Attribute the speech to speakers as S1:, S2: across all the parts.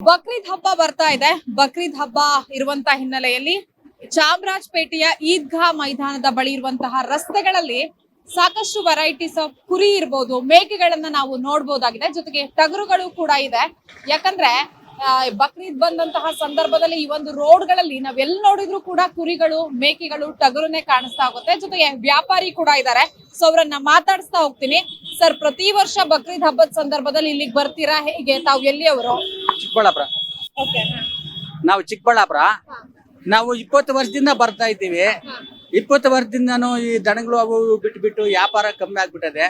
S1: ಬಕ್ರೀದ್ ಹಬ್ಬ ಬರ್ತಾ ಇದೆ. ಬಕ್ರೀದ್ ಹಬ್ಬ ಇರುವಂತ ಹಿನ್ನೆಲೆಯಲ್ಲಿ ಚಾಮರಾಜಪೇಟೆಯ ಈದ್ಗಾ ಮೈದಾನದ ಬಳಿ ಇರುವಂತಹ ರಸ್ತೆಗಳಲ್ಲಿ ಸಾಕಷ್ಟು ವೆರೈಟೀಸ್ ಆಫ್ ಕುರಿ ಇರ್ಬೋದು, ಮೇಕೆಗಳನ್ನ ನಾವು ನೋಡ್ಬೋದಾಗಿದೆ. ಜೊತೆಗೆ ಟಗರುಗಳು ಕೂಡ ಇದೆ. ಯಾಕಂದ್ರೆ ಬಕ್ರೀದ್ ಬಂದಂತಹ ಸಂದರ್ಭದಲ್ಲಿ ಈ ಒಂದು ರೋಡ್ಗಳಲ್ಲಿ ನಾವ್ ಎಲ್ಲಿ ನೋಡಿದ್ರು ಕೂಡ ಕುರಿಗಳು, ಮೇಕೆಗಳು ಟಗರುನೇ ಕಾಣಿಸ್ತಾ ಹೋಗುತ್ತೆ ಜೊತೆಗೆ ವ್ಯಾಪಾರಿ ಕೂಡ ಇದ್ದಾರೆ ಸೊ, ಅವರನ್ನ ಮಾತಾಡಿಸ್ತಾ ಹೋಗ್ತೀನಿ. ಸರ್ ಪ್ರತಿ ವರ್ಷ ಬಕ್ರೀದ್ ಹಬ್ಬದ ಸಂದರ್ಭದಲ್ಲಿ ಇಲ್ಲಿಗೆ ಬರ್ತೀರಾ? ಹೇಗೆ? ತಾವು ಎಲ್ಲಿಯವರು?
S2: ಚಿಕ್ಕಬಳ್ಳಾಪುರ. ನಾವು ಚಿಕ್ಕಬಳ್ಳಾಪುರ. ನಾವು ಇಪ್ಪತ್ತು ವರ್ಷದಿಂದ ಬರ್ತಾ ಇದ್ದೀವಿ. ಇಪ್ಪತ್ತು ವರ್ಷದಿಂದನೂ ಈ ದನಗಳು ಅವು ಇವು ಬಿಟ್ಟು ಬಿಟ್ಟು ವ್ಯಾಪಾರ ಕಮ್ಮಿ ಆಗ್ಬಿಟ್ಟದೆ.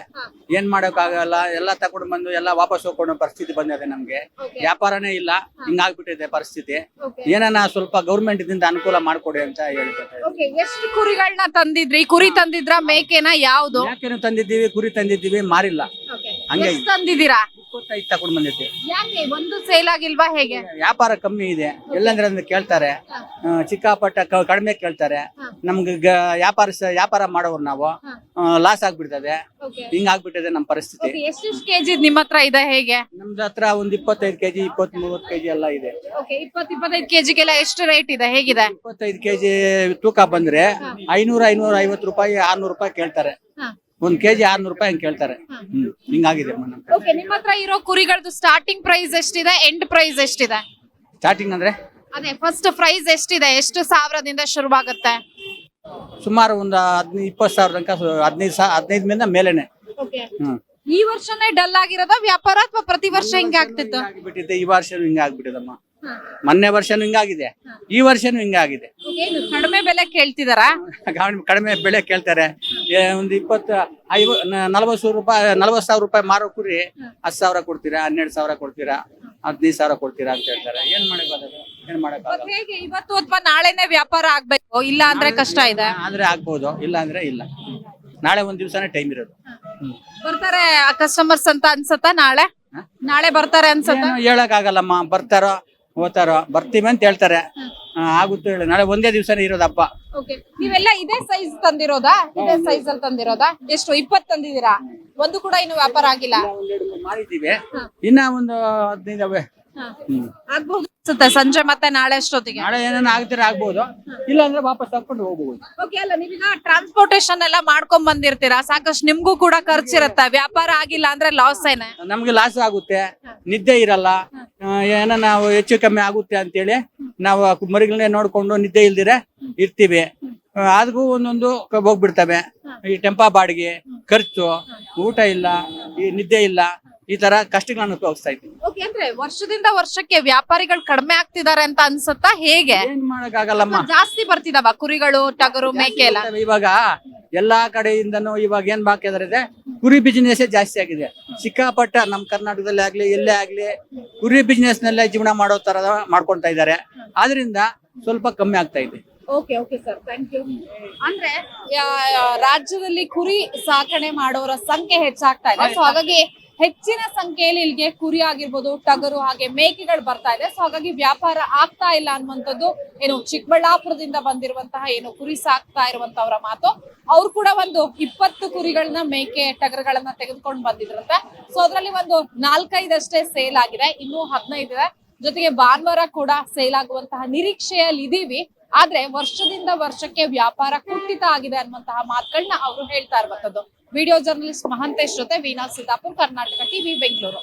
S2: ಏನ್ ಮಾಡೋಕ್ಕಾಗಲ್ಲ ಎಲ್ಲ ತಗೊಂಡು ಬಂದು ಎಲ್ಲ ವಾಪಸ್ ಹೋಗ್ಕೊಂಡು ಪರಿಸ್ಥಿತಿ ಬಂದಿದೆ ನಮ್ಗೆ. ವ್ಯಾಪಾರನೇ ಇಲ್ಲ ಹಿಂಗಾಗ್ಬಿಟ್ಟಿದೆ ಪರಿಸ್ಥಿತಿ. ಏನನ್ನ ಸ್ವಲ್ಪ ಗೌರ್ಮೆಂಟ್ ದಿಂದ ಅನುಕೂಲ ಮಾಡ್ಕೊಡಿ ಅಂತ ಹೇಳ್ತಾರೆ
S1: ಓಕೆ ಎಷ್ಟು ಕುರಿಗಳನ್ನ ತಂದಿದ್ರಿ? ಕುರಿ ತಂದಿದ್ರ ಮೇಕೆನ ಯಾವ್ದು?
S2: ಯಾಕೇನು ತಂದಿದ್ದೀವಿ ಕುರಿ ತಂದಿದ್ದೀವಿ ಮಾರಿಲ್ಲ. ಹಂಗೆ
S1: ತಂದಿದ್ದೀರಾ?
S2: ಇಪ್ಪತ್ತೈದು ತಗೊಂಡು
S1: ಯಾಕೆ? ಒಂದು ಸೇಲ್ ಆಗಿಲ್ವಾ ಹೇಗೆ?
S2: ವ್ಯಾಪಾರ ಕಮ್ಮಿ ಇದೆ. ಎಲ್ಲಂದ್ರೆ ಅಂದ್ರೆ ಕೇಳ್ತಾರೆ. ಆ, ಕ- ಕಡಿಮೆ ಕೇಳ್ತಾರೆ. ನಮ್ಗೆ ಗ- ವ್ಯಾಪಾರ ಸ- ವ್ಯಾಪಾರ ಮಾಡೋರು ನಾವು. ಲಾಸ್ ಆಗ್ಬಿಡ್ತದೆ. ಹಿಂಗ್ ಆಗ್ಬಿಟ್ಟಿದೆ ನಮ್ಮ ಪರಿಸ್ಥಿತಿ.
S1: ಎಷ್ಟೆಷ್ಟು ಕೆಜಿ ನಿಮ್ಮ ಹತ್ರ ಇದೆ ಹೇಗೆ?
S2: ನಮ್ದು ಹತ್ರ ಒಂದ್ ಇಪ್ಪತ್ತೈದು ಕೆಜಿ ಇಪ್ಪತ್ ಮೂವತ್ತು ಕೆಜಿ ಎಲ್ಲ ಇದೆ.
S1: ಓಕೆ ಇಪ್ಪತ್ ಇಪ್ಪತ್ತೈದು ಕೆಜಿಗೆಲ್ಲ ಎಷ್ಟು ರೇಟ್ ಇದೆ? ಹೇಗಿದೆ?
S2: ಇಪ್ಪತ್ತೈದು ಕೆಜಿ ತೂಕ ಬಂದ್ರೆ ಐನೂರ ಐನೂರ ಐವತ್ತು ರೂಪಾಯಿ ಆರ್ನೂರು ರೂಪಾಯಿ ಕೇಳ್ತಾರೆ. ಒಂದ್ ಕೆಜಿ ಆರ್ನೂರು ರೂಪಾಯಿ ಹಂಗ ಕೇಳ್ತಾರೆ. ಹ್ಮ್ ಹಿಂಗಾಗಿದೆ
S1: ಓಕೆ ನಿಮ್ಮ ಹತ್ರ ಇರೋ ಕುರಿಗಳದ್ದು ಸ್ಟಾರ್ಟಿಂಗ್ ಪ್ರೈಸ್ ಎಷ್ಟಿದೆ ಎಂಡ್ ಪ್ರೈಸ್ ಎಷ್ಟಿದೆ?
S2: ಸ್ಟಾರ್ಟಿಂಗ್ ಅಂದ್ರೆ?
S1: ಅದೇ ಫಸ್ಟ್ ಪ್ರೈಸ್ ಎಷ್ಟಿದೆ ಎಷ್ಟು ಸಾವಿರದಿಂದ ಶುರುವಾಗುತ್ತೆ?
S2: ಸುಮಾರು ಒಂದ್ ಹದಿನೈದು ಇಪ್ಪತ್ತು ಸಾವಿರ ತನಕ ಹದಿನೈದು ಸಾವಿರ ಹದಿನೈದು ಮೇಲೆ ಮೇಲೆನೆ. ಹ್ಮ್.
S1: ಈ ವರ್ಷನೇ ಡಲ್ ಆಗಿರೋದ ವ್ಯಾಪಾರ ಅಥವಾ ಪ್ರತಿ ವರ್ಷ ಹಿಂಗೆ ಆಗ್ತಿತ್ತು
S2: ಈ ವರ್ಷ ಹಿಂಗ ಆಗ್ಬಿಟ್ಟಿದಮ್ಮ ಮೊನ್ನೆ ವರ್ಷನೂ ಹಿಂಗಾಗಿದೆ. ಈ ವರ್ಷನೂ ಹಿಂಗಾಗಿದೆ.
S1: ಏನು ಕಡಿಮೆ ಬೆಲೆ ಕೇಳ್ತಿದಾರಾ?
S2: ಕಡಿಮೆ ಬೆಲೆ ಕೇಳ್ತಾರೆ. ಏ, ಒಂದು ಇಪ್ಪತ್ತು ಐವ ನಲವತ್ತು ಸಾವಿರ ರೂಪಾಯಿ ನಲವತ್ತು ಸಾವಿರ ರೂಪಾಯಿ ಮಾರೋ ಕುರಿ ಹತ್ತು ಸಾವಿರ ಕೊಡ್ತೀರಾ ಹನ್ನೆರಡು ಸಾವಿರ ಕೊಡ್ತೀರಾ ಹದಿನೈದು ಸಾವಿರ ಕೊಡ್ತೀರಾ ಅಂತ ಹೇಳ್ತಾರೆ. ಏನ್ ಮಾಡಕ್ಕಾಗಲ್ಲ ಏನ್ ಮಾಡಕ್ಕಾಗಲ್ಲ
S1: ಹೇಗೆ ಇವತ್ತು ಅಥವಾ ನಾಳೆನೆ ವ್ಯಾಪಾರ ಆಗ್ಬೇಕು ಇಲ್ಲ ಅಂದ್ರೆ ಕಷ್ಟ ಇದೆ?
S2: ಆದ್ರೆ ಆಗ್ಬೋದು ಇಲ್ಲ ಅಂದ್ರೆ ಇಲ್ಲ. ನಾಳೆ ಒಂದ್ ದಿವಸನೇ ಟೈಮ್ ಇರೋದು.
S1: ಬರ್ತಾರೆ ಕಸ್ಟಮರ್ಸ್ ಅಂತ ಅನ್ಸತ್ತಾ ನಾಳೆ? ನಾಳೆ ಬರ್ತಾರೆ ಅನ್ಸತ್ತ?
S2: ಏನು ಹೇಳಕ್ ಆಗಲ್ಲಮ್ಮ ಬರ್ತಾರೋ ಹೋಗ್ತಾರೋ ಬರ್ತೀವಿ ಅಂತ ಹೇಳ್ತಾರೆ. ಆ, ಆಗುತ್ತೆ ಹೇಳಿ. ನಾಳೆ ಒಂದೇ ದಿವಸನೇ ಇರೋದಪ್ಪ. ಹಬ್ಬ
S1: ನೀವೆಲ್ಲ ಇದೇ ಸೈಜ್ ತಂದಿರೋದಾ? ಇದೇ ಸೈಜ್ ಅಲ್ಲಿ ತಂದಿರೋದಾ? ಎಷ್ಟು? ಇಪ್ಪತ್ ತಂದಿದ್ದೀರಾ? ಒಂದು ಕೂಡ ಇನ್ನು ವ್ಯಾಪಾರ ಆಗಿಲ್ಲ.
S2: ಒಂದೆರಡು ಮೂರು ಮಾಡಿದ್ದೀವಿ ಇನ್ನ ಒಂದು ಹದಿನೈದು
S1: ಆಗ್ಬಹುದು ಅನ್ಸುತ್ತೆ. ಸಂಜೆ ಮತ್ತೆ ನಾಳೆ ಅಷ್ಟೊತ್ತಿಗೆ.
S2: ನಾಳೆ ಏನೇನು ಆಗ್ತಿರ ಆಗ್ಬಹುದು ಇಲ್ಲ ಅಂದ್ರೆ ವಾಪಸ್ ತಕೊಂಡು ಹೋಗ್ಬೋದು.
S1: ಓಕೆ ಅಲ್ಲ ನೀವೀಗ ಟ್ರಾನ್ಸ್ಪೋರ್ಟೇಶನ್ ಎಲ್ಲ ಮಾಡ್ಕೊಂಡ್ ಬಂದಿರ್ತೀರಾ? ಸಾಕಷ್ಟು ನಿಮ್ಗೂ ಕೂಡ ಖರ್ಚಿರತ್ತೆ. ವ್ಯಾಪಾರ ಆಗಿಲ್ಲ ಅಂದ್ರೆ ಲಾಸ್ ಏನೇ?
S2: ನಮ್ಗೆ ಲಾಸ್ ಆಗುತ್ತೆ. ನಿದ್ದೆ ಇರಲ್ಲ. ಏನೋ ನಾವು ಹೆಚ್ಚು ಕಮ್ಮಿ ಆಗುತ್ತೆ ಅಂತೇಳಿ ನಾವು ಮರಿಗಳನ್ನೇ ನೋಡ್ಕೊಂಡು ನಿದ್ದೆ ಇಲ್ದಿರ ಇರ್ತೀವಿ. ಆದ್ರೂ ಒಂದೊಂದು ಹೋಗ್ಬಿಡ್ತವೆ. ಈ ಟೆಂಪಾ ಬಾಡಿಗೆ ಖರ್ಚು ಊಟ ಇಲ್ಲ ಈ ನಿದ್ದೆ ಇಲ್ಲ. ಈ ತರ ಕಷ್ಟಗಳನ್ನ ಅನುಭವಿಸ್ತಾ ಇದ್ದೀವಿ
S1: ಓಕೆ ಅಂದ್ರೆ ವರ್ಷದಿಂದ ವರ್ಷಕ್ಕೆ ವ್ಯಾಪಾರಿಗಳು ಕಡಿಮೆ ಆಗ್ತಿದ್ದಾರೆ ಅಂತ ಅನ್ಸುತ್ತಾ? ಹೇಗೆ?
S2: ಏನ್ ಮಾಡಕ್ಕಾಗಲ್ಲಮ್ಮ.
S1: ಜಾಸ್ತಿ ಬರ್ತಿದಾವ ಕುರಿಗಳು ಟಗರು ಮೇಕೆ ಎಲ್ಲ?
S2: ಇವಾಗ ಎಲ್ಲಾ ಕಡೆಯಿಂದನೂ ಇವಾಗ ಏನ್ ಬಾಕಿದ್ರೆ ಕುರಿ ಬಿಸಿನೆಸ್ ಜಾಸ್ತಿ ಆಗಿದೆ. ಸಿಕ್ಕಾಪಟ್ಟ ನಮ್ ಕರ್ನಾಟಕದಲ್ಲಿ ಆಗ್ಲಿ ಎಲ್ಲೇ ಆಗ್ಲಿ ಕುರಿ ಬಿಸಿನೆಸ್ ನಲ್ಲೇ ಜೀವನ ಮಾಡೋ ತರ ಮಾಡ್ಕೊಂತ ಇದ್ದಾರೆ. ಆದ್ರಿಂದ ಸ್ವಲ್ಪ ಕಮ್ಮಿ ಆಗ್ತಾ ಇದೆ.
S1: Okay okay sir thank you ಅಂದ್ರೆ ರಾಜ್ಯದಲ್ಲಿ ಕುರಿ ಸಾಕಣೆ ಮಾಡೋರ ಸಂಖ್ಯೆ ಹೆಚ್ಚಾಗ್ತಾ ಇದೆ. ಸೊ ಹಾಗಾಗಿ ಹೆಚ್ಚಿನ ಸಂಖ್ಯೆಯಲ್ಲಿ ಇಲ್ಲಿಗೆ ಕುರಿ ಆಗಿರ್ಬೋದು, ಟಗರು ಹಾಗೆ ಮೇಕೆಗಳು ಬರ್ತಾ ಇದೆ. ಸೊ ಹಾಗಾಗಿ ವ್ಯಾಪಾರ ಆಗ್ತಾ ಇಲ್ಲ ಅನ್ನುವಂಥದ್ದು ಏನು ಚಿಕ್ಕಬಳ್ಳಾಪುರದಿಂದ ಬಂದಿರುವಂತಹ ಏನು ಕುರಿ ಸಾಕ್ತಾ ಇರುವಂತವರ ಮಾತು. ಅವ್ರು ಕೂಡ ಒಂದು ಇಪ್ಪತ್ತು ಕುರಿಗಳನ್ನ ಮೇಕೆ, ಟಗರುಗಳನ್ನ ತೆಗೆದುಕೊಂಡು ಬಂದಿದ್ರಂತೆ. ಸೊ ಅದರಲ್ಲಿ ಒಂದು ನಾಲ್ಕೈದಷ್ಟೇ ಸೇಲ್ ಆಗಿದೆ, ಇನ್ನೂ ಹದಿನೈದು ಇದೆ. ಜೊತೆಗೆ ಭಾನುವಾರ ಕೂಡ ಸೇಲ್ ಆಗುವಂತಹ ನಿರೀಕ್ಷೆಯಲ್ಲಿ ಇದೀವಿ. ಆದ್ರೆ ವರ್ಷದಿಂದ ವರ್ಷಕ್ಕೆ ವ್ಯಾಪಾರ ಕುಂಠಿತ ಆಗಿದೆ ಅನ್ನುವಂತಹ ಮಾತುಗಳನ್ನ ಅವರು ಹೇಳ್ತಾ ಇರುವಂತದ್ದು ವಿಡಿಯೋ ಜರ್ನಲಿಸ್ಟ್ ಮಹಂತೇಶ್ ಜೊತೆ ವೀಣಾ ಸಿದ್ದಾಪುರ್ ಕರ್ನಾಟಕ ಟಿವಿ ಬೆಂಗಳೂರು